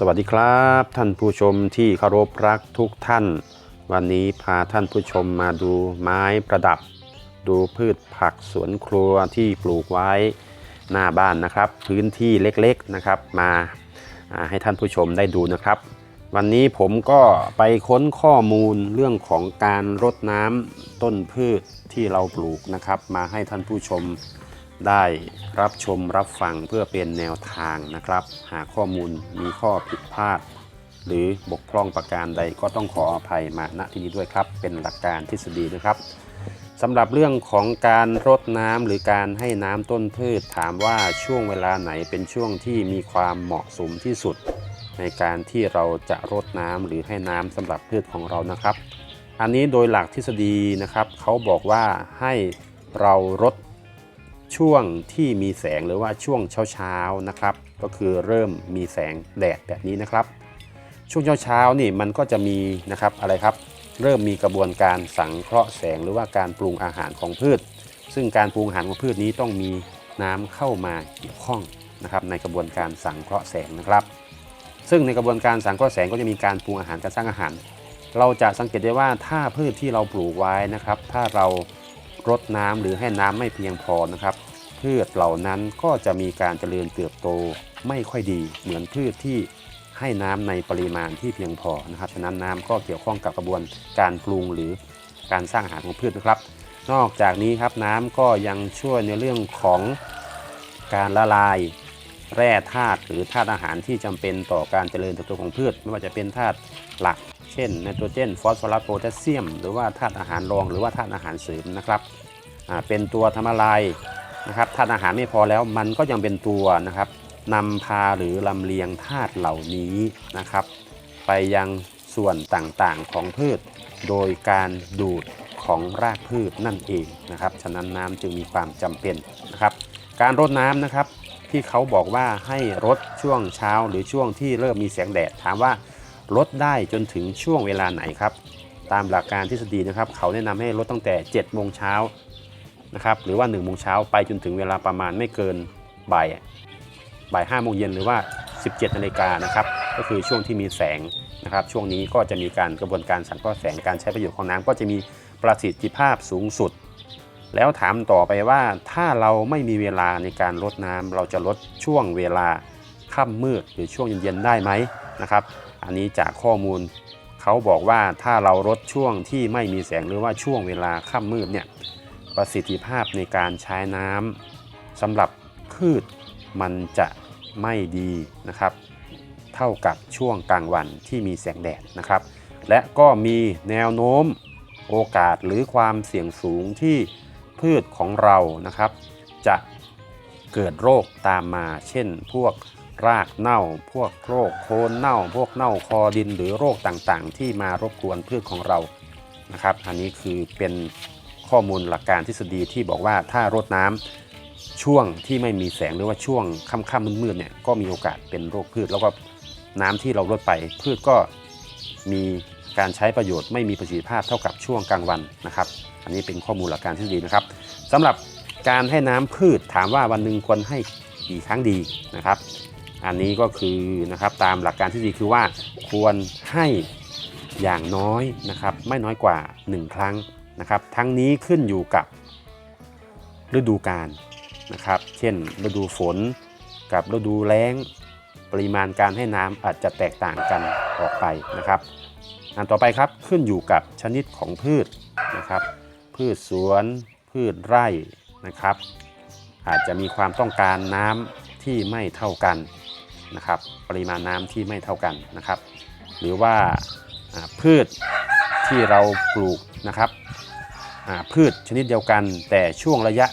สวัสดีครับ ท่านผู้ชมที่เคารพรักทุกท่าน วันนี้พาท่านผู้ชมมาดูไม้ประดับ ดูพืชผักสวนครัวที่ปลูกไว้หน้าบ้านนะครับ พื้นที่เล็กๆนะครับ มาให้ท่านผู้ชมได้ดูนะครับ วันนี้ผมก็ไปค้นข้อมูลเรื่องของการรดน้ำต้นพืชที่เราปลูกนะครับ มาให้ท่านผู้ชม ได้รับชมรับฟังเพื่อเป็นแนวทางนะครับ หากข้อมูลมีข้อผิดพลาด หรือบกพร่องประการใดก็ต้องขออภัยมาณที่นี้ด้วยครับ เป็นหลักการทฤษฎีนะครับสำหรับเรื่องของการรดน้ำหรือการให้น้ำต้นพืช ถามว่าช่วงเวลาไหนเป็นช่วงที่มีความเหมาะสมที่สุด ในการที่เราจะรดน้ำหรือให้น้ำสำหรับพืชของเรานะครับ อันนี้โดยหลักทฤษฎีนะครับ เขาบอกว่าให้เรารด ช่วงที่มีแสงหรือว่าช่วงเช้าๆนะครับ ก็คือเริ่มมีแสงแดดแบบนี้นะครับ ช่วงเช้าๆนี่มันก็จะมีนะครับอะไรครับ เริ่มมีกระบวนการสังเคราะห์แสงหรือว่าการปรุงอาหารของพืช ซึ่งการปรุงอาหารของพืชนี้ต้องมีน้ำเข้ามาเกี่ยวข้องนะครับในกระบวนการสังเคราะห์แสงนะครับ ซึ่งในกระบวนการสังเคราะห์แสงก็จะมีการปรุงอาหารการสร้างอาหาร เราจะสังเกตได้ว่าถ้าพืชที่เราปลูกไว้นะครับ ถ้าเรา รดน้ำหรือให้น้ำไม่เพียงพอนะครับ พืชเหล่านั้นก็จะมีการเจริญเติบโตไม่ค่อยดี เหมือนพืชที่ให้น้ำในปริมาณที่เพียงพอนะครับ ฉะนั้นน้ำก็เกี่ยวข้องกับกระบวนการปรุงหรือการสร้างอาหารของพืชนะครับ นอกจากนี้ครับน้ำก็ยังช่วยในเรื่องของการละลายแร่ธาตุหรือธาตุอาหารที่จำเป็นต่อการเจริญเติบโตของพืช ไม่ว่าจะเป็นธาตุหลัก เช่นไนโตรเจนฟอสฟอรัสโพแทสเซียม หรือว่าธาตุอาหารรอง หรือว่าธาตุอาหารเสริมนะครับเป็นตัวทำละลายนะครับธาตุอาหารไม่พอแล้วมันก็ยังเป็นตัวนะครับนำพาหรือลำเลียงธาตุเหล่านี้นะครับ ไปยังส่วนต่างๆของพืช โดยการดูดของรากพืชนั่นเองนะครับ ฉะนั้นน้ำจึงมีความจำเป็นนะครับ การรดน้ำนะครับที่เขาบอกว่าให้รดช่วงเช้าหรือช่วงที่เริ่มมีแสงแดดถามว่า ลดได้จนถึงช่วงเวลาไหนครับ ตามหลักการทฤษฎีนะครับ เขาแนะนำให้ลดตั้งแต่7โมงเช้านะครับหรือว่า1โมงเช้าไปจนถึงเวลาประมาณไม่เกินบ่ายบ่าย5โมงเย็นหรือว่า 17นาฬิกานะครับก็คือช่วงที่มีแสงนะครับ ช่วงนี้ก็จะมีการกระบวนการสังเคราะห์แสงการใช้ประโยชน์ของน้ำก็จะมีประสิทธิภาพสูงสุด แล้วถามต่อไปว่าถ้าเราไม่มีเวลาในการลดน้ำเราจะลดช่วงเวลาค่ำมืดหรือช่วงเย็นๆได้ไหมนะครับ อันนี้จากข้อมูล เขาบอกว่าถ้าเราลดช่วงที่ไม่มีแสงหรือว่าช่วงเวลาค่ำมืดเนี่ยประสิทธิภาพในการใช้น้ำสำหรับพืชมันจะไม่ดีนะครับ เท่ากับช่วงกลางวันที่มีแสงแดดนะครับ และก็มีแนวโน้มโอกาสหรือความเสี่ยงสูงที่พืชของเรานะครับ จะเกิดโรคตามมาเช่นพวก รากเน่า พวกโรคโคนเน่า พวกเน่าคอดินหรือโรคต่างๆ ที่มารบกวนพืชของเรานะครับ อันนี้คือเป็นข้อมูลหลักการทฤษฎีที่บอกว่าถ้ารดน้ำช่วงที่ไม่มีแสงหรือว่าช่วงค่ำๆมืดๆเนี่ยก็มีโอกาสเป็นโรคพืช แล้วก็น้ำที่เราลดไป พืชก็มีการใช้ประโยชน์ไม่มีประสิทธิภาพเท่ากับช่วงกลางวันนะครับ อันนี้เป็นข้อมูลหลักการทฤษฎีนะครับสำหรับการให้น้ำพืชถามว่าวันหนึ่งควรให้กี่ครั้งดีนะครับ อันนี้ก็คือนะครับตามหลักการทฤษฎีคือว่าควรให้อย่างน้อยนะครับไม่น้อยกว่า 1 ครั้งนะครับ ทั้งนี้ขึ้นอยู่กับฤดูกาลนะครับ เช่นฤดูฝนกับฤดูแล้ง ปริมาณการให้น้ำอาจจะแตกต่างกันออกไปนะครับ อันต่อไปครับขึ้นอยู่กับชนิดของพืชนะครับ พืชสวนพืชไร่นะครับ อาจจะมีความต้องการน้ำที่ไม่เท่ากัน นะครับปริมาณน้ำที่ไม่เท่ากันนะครับ หรือว่าพืชที่เราปลูกนะครับพืชชนิดเดียวกัน แต่ช่วงระยะ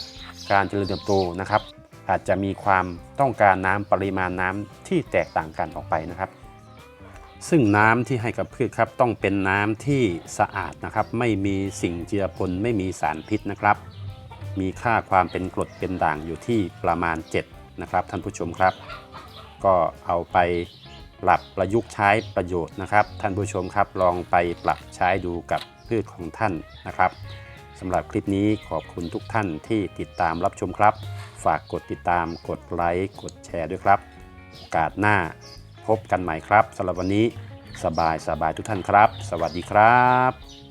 การเจริญเติบโตนะครับ อาจจะมีความต้องการน้ำปริมาณน้ำที่แตกต่างกันออกไปนะครับ ซึ่งน้ำที่ให้กับพืชครับต้องเป็นน้ำที่สะอาดนะครับ ไม่มีสิ่งเจือปนไม่มีสารพิษนะครับ มีค่าความเป็นกรดเป็นด่างอยู่ที่ประมาณ 7 นะครับท่านผู้ชมครับ ก็เอาไปปรับประยุกต์ใช้ประโยชน์นะครับ ท่านผู้ชมครับลองไปปรับใช้ดูกับพืชของท่านนะครับสำหรับคลิปนี้ขอบคุณทุกท่านที่ติดตามรับชมครับ ฝากกดติดตามกดไลค์กดแชร์ด้วยครับ โอกาสหน้าพบกันใหม่ครับสำหรับวันนี้สบายสบายทุกท่านครับ สวัสดีครับ